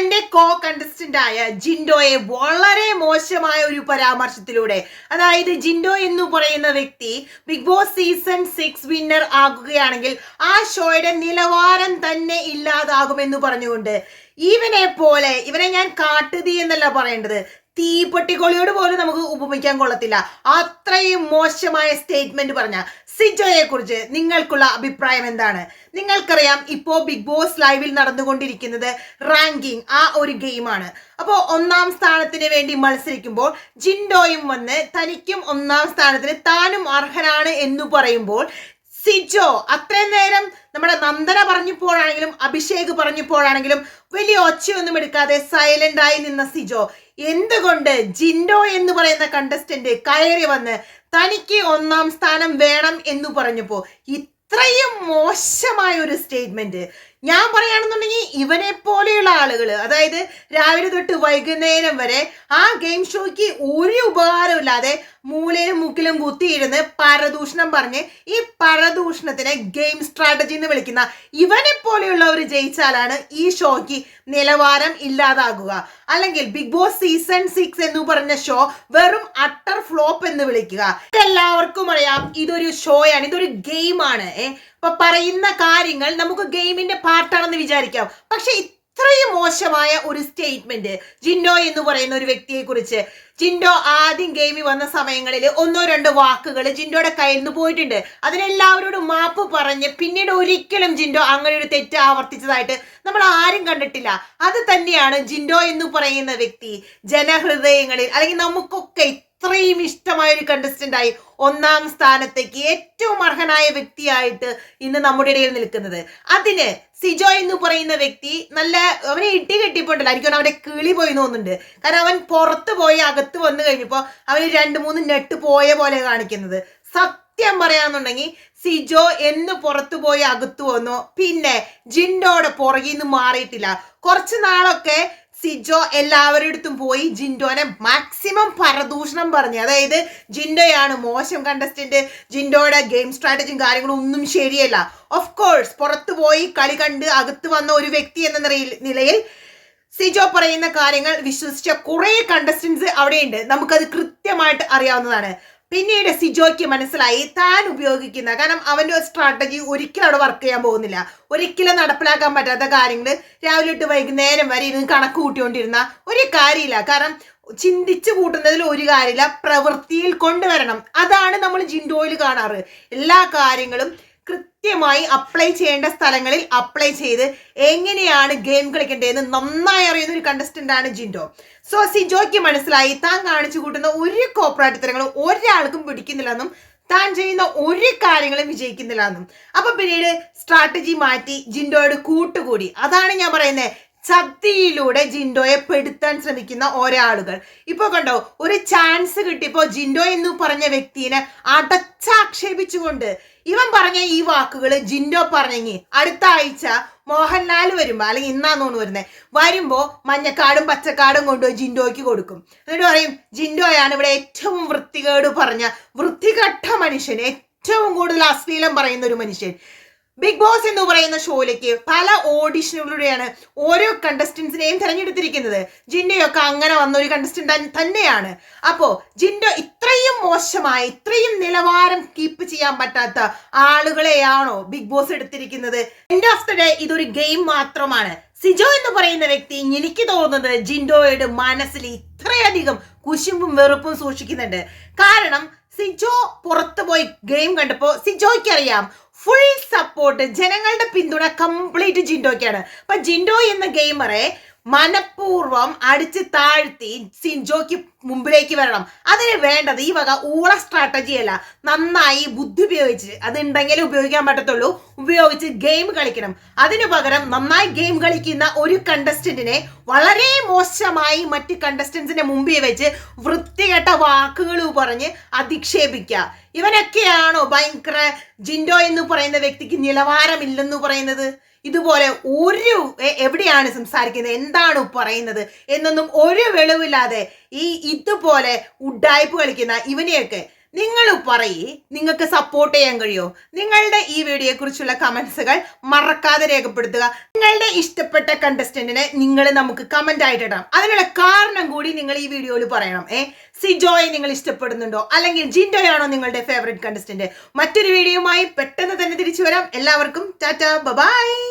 തന്റെ കോ കണ്ടസ്റ്റന്റ് ആയ ജിൻഡോയെ വളരെ മോശമായ ഒരു പരാമർശത്തിലൂടെ അതായത് ജിൻഡോ എന്ന് പറയുന്ന വ്യക്തി Bigg Boss season six winner ആകുകയാണെങ്കിൽ ആ ഷോയുടെ നിലവാരം തന്നെ ഇല്ലാതാകുമെന്ന് പറഞ്ഞുകൊണ്ട് ഇവനെ പോലെ ഇവനെ ഞാൻ കാട്ടുതീ എന്നല്ല പറയേണ്ടത് തീപ്പെട്ടിക്കൊളിയോട് പോലും നമുക്ക് ഉപമിക്കാൻ കൊള്ളത്തില്ല. അത്രയും മോശമായ സ്റ്റേറ്റ്മെന്റ് പറഞ്ഞ സിജോയെ കുറിച്ച് നിങ്ങൾക്കുള്ള അഭിപ്രായം എന്താണ്? നിങ്ങൾക്കറിയാം ഇപ്പോ ബിഗ് ബോസ് ലൈവിൽ നടന്നുകൊണ്ടിരിക്കുന്നത് റാങ്കിങ് ആ ഒരു ഗെയിമാണ്. അപ്പോൾ ഒന്നാം സ്ഥാനത്തിന് വേണ്ടി മത്സരിക്കുമ്പോൾ ജിൻഡോയും വന്ന് തനിക്കും ഒന്നാം സ്ഥാനത്തിന് താനും അർഹനാണ് എന്ന് പറയുമ്പോൾ സിജോ അത്രയും നേരം നമ്മുടെ നന്ദന പറഞ്ഞപ്പോഴാണെങ്കിലും അഭിഷേക് പറഞ്ഞപ്പോഴാണെങ്കിലും വലിയ ഒച്ചയൊന്നും എടുക്കാതെ സൈലന്റ് ആയി നിന്ന സിജോ എന്തുകൊണ്ട് ജിൻഡോ എന്ന് പറയുന്ന കണ്ടസ്റ്റന്റ് കയറി വന്ന് തനിക്ക് ഒന്നാം സ്ഥാനം വേണം എന്ന് പറഞ്ഞപ്പോ ഇത്രയും മോശമായ ഒരു സ്റ്റേറ്റ്മെന്റ് ഞാൻ പറയുകയാണെന്നുണ്ടെങ്കിൽ ആളുകൾ അതായത് രാവിലെ തൊട്ട് വൈകുന്നേരം വരെ ആ ഗെയിം ഷോയ്ക്ക് ഒരു ഉപകാരമില്ലാതെ മൂലയിലും മുക്കിലും കുത്തിയിരുന്ന് പരദൂഷണം പറഞ്ഞ് ഈ പരദൂഷണത്തിനെ ഗെയിം സ്ട്രാറ്റജി എന്ന് വിളിക്കുന്ന ഇവനെ പോലെയുള്ളവർ ജയിച്ചാലാണ് ഈ ഷോയ്ക്ക് നിലവാരം ഇല്ലാതാകുക. അല്ലെങ്കിൽ ബിഗ് ബോസ് സീസൺ സിക്സ് എന്ന് പറഞ്ഞ ഷോ വെറും അട്ടർ ഫ്ലോപ്പ് എന്ന് വിളിക്കുക. എല്ലാവർക്കും അറിയാം ഇതൊരു ഷോയാണ് ഇതൊരു ഗെയിമാണ് ഏഹ് ഇപ്പൊ പറയുന്ന കാര്യങ്ങൾ നമുക്ക് ഗെയിമിന്റെ പാർട്ടാണെന്ന് വിചാരിക്കാം. പക്ഷെ ഇത്രയും മോശമായ ഒരു സ്റ്റേറ്റ്മെന്റ് ജിൻഡോ എന്ന് പറയുന്ന ഒരു വ്യക്തിയെ കുറിച്ച് ജിൻഡോ ആദ്യം ഗെയിമിൽ വന്ന സമയങ്ങളിൽ ഒന്നോ രണ്ടോ വാക്കുകൾ ജിൻഡോയുടെ കയ്യിൽ നിന്ന് പോയിട്ടുണ്ട്. അതിനെല്ലാവരോടും മാപ്പ് പറഞ്ഞ് പിന്നീട് ഒരിക്കലും ജിൻഡോ അങ്ങനെ ഒരു തെറ്റ് ആവർത്തിച്ചതായിട്ട് നമ്മൾ ആരും കണ്ടിട്ടില്ല. അത് തന്നെയാണ് ജിൻഡോ എന്ന് പറയുന്ന വ്യക്തി ജനഹൃദയങ്ങളിൽ അല്ലെങ്കിൽ നമുക്കൊക്കെ ഇത്രയും ഇഷ്ടമായ ഒരു കണ്ടസ്റ്റന്റ് ആയി ഒന്നാം സ്ഥാനത്തേക്ക് ഏറ്റവും അർഹനായ വ്യക്തിയായിട്ട് ഇന്ന് നമ്മുടെ ഇടയിൽ നിൽക്കുന്നത്. അതിന് സിജോ എന്ന് പറയുന്ന വ്യക്തി നല്ല അവനെ ഇട്ടി കെട്ടിപ്പോണ്ടല്ലോ എനിക്ക് അവന്റെ കിളി പോയി തോന്നുന്നുണ്ട്. കാരണം അവൻ പുറത്ത് പോയി അകത്ത് വന്നു കഴിഞ്ഞപ്പോൾ അവന് രണ്ട് മൂന്ന് നെട്ട് പോയ പോലെ കാണിക്കുന്നത്. സത്യം പറയാന്നുണ്ടെങ്കിൽ സിജോ എന്ന് പുറത്തു പോയി അകത്തു വന്നു പിന്നെ ജിൻഡോടെ പുറകിൽ നിന്ന് മാറിയിട്ടില്ല. കുറച്ച് നാളൊക്കെ സിജോ എല്ലാവരുടെ പോയി ജിൻഡോനെ മാക്സിമം പരദൂഷണം പറഞ്ഞു. അതായത് ജിൻഡോയാണ് മോശം കണ്ടസ്റ്റന്റ് ജിൻഡോയുടെ ഗെയിം സ്ട്രാറ്റജിയും കാര്യങ്ങളും ഒന്നും ശരിയല്ല. ഓഫ് കോഴ്സ് പുറത്തു പോയി കളി കണ്ട് അകത്ത് വന്ന ഒരു വ്യക്തി എന്ന നിലയിൽ നിലയിൽ സിജോ പറയുന്ന കാര്യങ്ങൾ വിശ്വസിച്ച കുറേ കണ്ടസ്റ്റൻസ് അവിടെയുണ്ട്. നമുക്കത് കൃത്യമായിട്ട് അറിയാവുന്നതാണ്. പിന്നീട് സിജോയ്ക്ക് മനസ്സിലായി താൻ ഉപയോഗിക്കുന്ന കാരണം അവന്റെ സ്ട്രാറ്റജി ഒരിക്കലും അവിടെ വർക്ക് ചെയ്യാൻ പോകുന്നില്ല. ഒരിക്കലും നടപ്പിലാക്കാൻ പറ്റാത്ത കാര്യങ്ങൾ രാവിലെ ഇട്ട് വൈകുന്നേരം വരെ ഇരുന്ന് കണക്ക് കൂട്ടിക്കൊണ്ടിരുന്ന ഒരു കാര്യമില്ല. കാരണം ചിന്തിച്ചു കൂട്ടുന്നതിൽ ഒരു കാര്യമില്ല പ്രവൃത്തിയിൽ കൊണ്ടുവരണം. അതാണ് നമ്മൾ ജിൻഡോയിൽ കാണാറ്. എല്ലാ കാര്യങ്ങളും കൃത്യമായി അപ്ലൈ ചെയ്യേണ്ട സ്ഥലങ്ങളിൽ അപ്ലൈ ചെയ്ത് എങ്ങനെയാണ് ഗെയിം കളിക്കേണ്ടതെന്ന് നന്നായി അറിയുന്ന ഒരു കണ്ടസ്റ്റന്റ് ആണ് ജിൻഡോ. സോ സിജോയ്ക്ക് മനസ്സിലായി. താൻ കാണിച്ചു കൂട്ടുന്ന ഒരു കോപ്പറേറ്റത്തരങ്ങളും ഒരാൾക്കും പിടിക്കുന്നില്ലെന്നും താൻ ചെയ്യുന്ന ഒരു കാര്യങ്ങളും വിജയിക്കുന്നില്ല എന്നും അപ്പൊ പിന്നീട് സ്ട്രാറ്റജി മാറ്റി ജിൻഡോയോട് കൂട്ടുകൂടി. അതാണ് ഞാൻ പറയുന്നത് ശക്തിയിലൂടെ ജിൻഡോയെ പെടുത്താൻ ശ്രമിക്കുന്ന ഒരാളുകൾ. ഇപ്പൊ കണ്ടോ ഒരു ചാൻസ് കിട്ടിയപ്പോ ജിൻഡോ എന്ന് പറഞ്ഞ വ്യക്തിനെ അടച്ചാക്ഷേപിച്ചുകൊണ്ട് ഇവൻ പറഞ്ഞ ഈ വാക്കുകൾ ജിൻഡോ പറഞ്ഞെങ്കിൽ അടുത്ത ആഴ്ച മോഹൻലാൽ വരുമ്പോ അല്ലെങ്കിൽ ഇന്നാന്നോന്ന് വരുന്നത് വരുമ്പോ മഞ്ഞക്കാടും പച്ചക്കാടും കൊണ്ടുപോയി ജിൻഡോയ്ക്ക് കൊടുക്കും. എന്നിട്ട് പറയും ജിൻഡോയാണ് ഇവിടെ ഏറ്റവും വൃത്തികേട് പറഞ്ഞ വൃത്തികെട്ട മനുഷ്യൻ ഏറ്റവും കൂടുതൽ അശ്ലീലം പറയുന്ന ഒരു മനുഷ്യൻ. ബിഗ് ബോസ് എന്ന് പറയുന്ന ഷോയിലേക്ക് പല ഓഡിഷനുകളിലൂടെയാണ് ഓരോ കണ്ടസ്റ്റൻസിനെയും തിരഞ്ഞെടുത്തിരിക്കുന്നത്. ജിൻഡയൊക്കെ അങ്ങനെ വന്ന ഒരു കണ്ടസ്റ്റന്റ് തന്നെയാണ്. അപ്പോൾ ജിൻഡോ ഇത്രയും മോശമായ ഇത്രയും നിലവാരം കീപ്പ് ചെയ്യാൻ പറ്റാത്ത ആളുകളെയാണോ ബിഗ് ബോസ് എടുത്തിരിക്കുന്നത്? എൻഡ് ഓഫ് ദ ഡേ ഇതൊരു ഗെയിം മാത്രമാണ്. സിജോ എന്ന് പറയുന്ന വ്യക്തി എനിക്ക് തോന്നുന്നത് ജിൻഡോയുടെ മനസ്സിൽ ഇത്രയധികം കുശുമ്പും വെറുപ്പും സൂക്ഷിക്കുന്നുണ്ട്. കാരണം സിജോ പുറത്തു പോയി ഗെയിം കണ്ടപ്പോൾ സിജോയ്ക്ക് അറിയാം ഫുൾ സപ്പോർട്ട് ജനങ്ങളുടെ പിന്തുണ കംപ്ലീറ്റ് ജിൻഡോയ്ക്കാണ്. അപ്പൊ ജിൻഡോ എന്ന ഗെയിമറെ മനഃപൂർവം അടിച്ച് താഴ്ത്തി സിൻജോയ്ക്ക് മുമ്പിലേക്ക് വരണം. അതിന് വേണ്ടത് ഈ വക ഊള സ്ട്രാറ്റജി അല്ല. നന്നായി ബുദ്ധി ഉപയോഗിച്ച് അത് ഉപയോഗിക്കാൻ പറ്റത്തുള്ളൂ. ഉപയോഗിച്ച് ഗെയിം കളിക്കണം. അതിനു പകരം നന്നായി ഗെയിം കളിക്കുന്ന ഒരു കണ്ടസ്റ്റന്റിനെ വളരെ മോശമായി മറ്റ് കണ്ടസ്റ്റൻസിന്റെ മുമ്പിൽ വെച്ച് വൃത്തികെട്ട വാക്കുകൾ പറഞ്ഞ് അധിക്ഷേപിക്കുക. ഇവനൊക്കെയാണോ ഭയങ്കര ജിൻഡോ എന്ന് പറയുന്ന വ്യക്തിക്ക് നിലവാരമില്ലെന്ന് പറയുന്നത്? ഇതുപോലെ ഒരു എവിടെയാണ് സംസാരിക്കുന്നത്? എന്താണ് പറയുന്നത്? എന്നൊന്നും ഒരു വെളിവില്ലാതെ ഈ ഇതുപോലെ ഉഡായ്പ് കളിക്കുന്ന ഇവനെയൊക്കെ നിങ്ങൾ പറയേ നിങ്ങൾക്ക് സപ്പോർട്ട് ചെയ്യാൻ കഴിയോ? നിങ്ങളുടെ ഈ വീഡിയോയെ കുറിച്ചുള്ള കമന്റ്സുകൾ മറക്കാതെ രേഖപ്പെടുത്തുക. നിങ്ങളുടെ ഇഷ്ടപ്പെട്ട കണ്ടസ്റ്റന്റിനെ നിങ്ങൾ നമുക്ക് കമന്റ് ആയിട്ട് അതിനുള്ള കാരണം കൂടി നിങ്ങൾ ഈ വീഡിയോയിൽ പറയണം. ഏ സിജോയെ നിങ്ങൾ ഇഷ്ടപ്പെടുന്നുണ്ടോ? അല്ലെങ്കിൽ ജിൻഡോയാണോ നിങ്ങളുടെ ഫേവറേറ്റ് കണ്ടസ്റ്റന്റ് മറ്റൊരു വീഡിയോയുമായി പെട്ടെന്ന് തന്നെ തിരിച്ചു വരാം. എല്ലാവർക്കും ടാറ്റ ബൈ